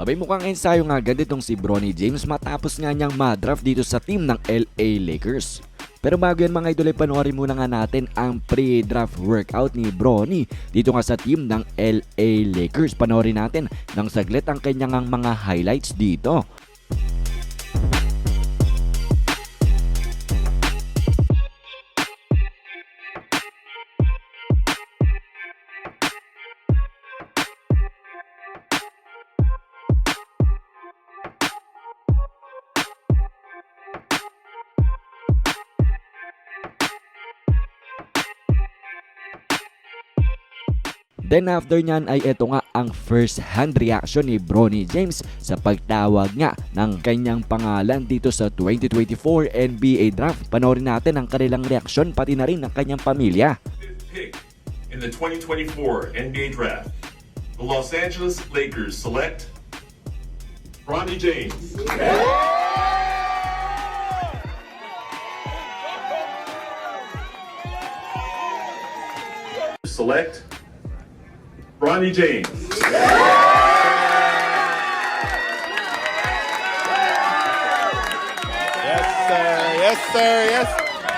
Abay mukhang ensayo nga agad itong si Bronny James matapos nga niyang madraft dito sa team ng LA Lakers. Pero bago yan mga idol ay panoorin muna nga natin ang pre-draft workout ni Bronny dito nga sa team ng LA Lakers. Panoorin natin ng saglit ang kanyang mga highlights dito. Then after nyan ay ito nga ang first hand reaction ni Bronny James sa pagtawag nga ng kanyang pangalan dito sa 2024 NBA Draft. Panoorin natin ang kanilang reaksyon pati na rin ng kanyang pamilya. pick in the 2024 NBA Draft, the Los Angeles Lakers select Bronny James. Select Bronny James. Yes, sir. Yes, sir. Yes.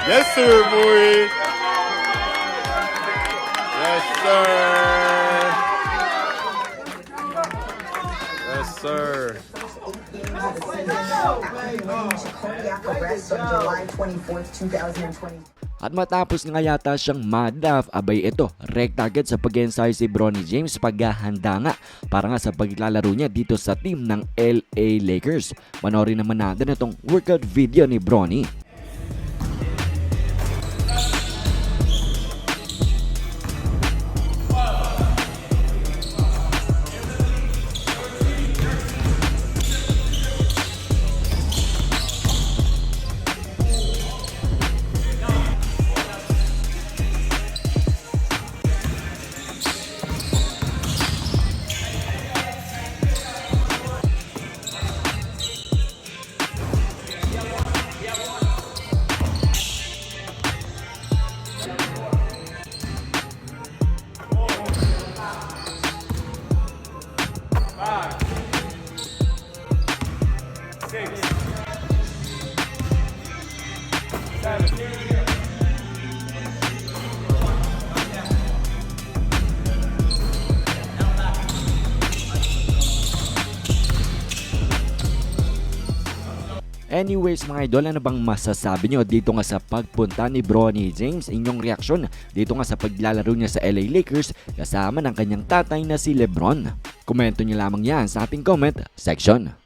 Yes, sir, boy. Yes, sir. Yes, sir. Cardiac arrest on July 24th, 2020. At matapos nga yata siyang madraft, abay ito, rekta agad sa pag-ensayo si Bronny James paghahanda nga para nga sa paglalaro niya dito sa team ng LA Lakers. Panoorin naman natin itong workout video ni Bronny. Anyways mga idol, ano bang masasabi nyo dito nga sa pagpunta ni Bronny James? Inyong reaksyon dito nga sa paglalaro niya sa LA Lakers kasama ng kanyang tatay na si Lebron. Komento nyo lamang yan sa ating comment section.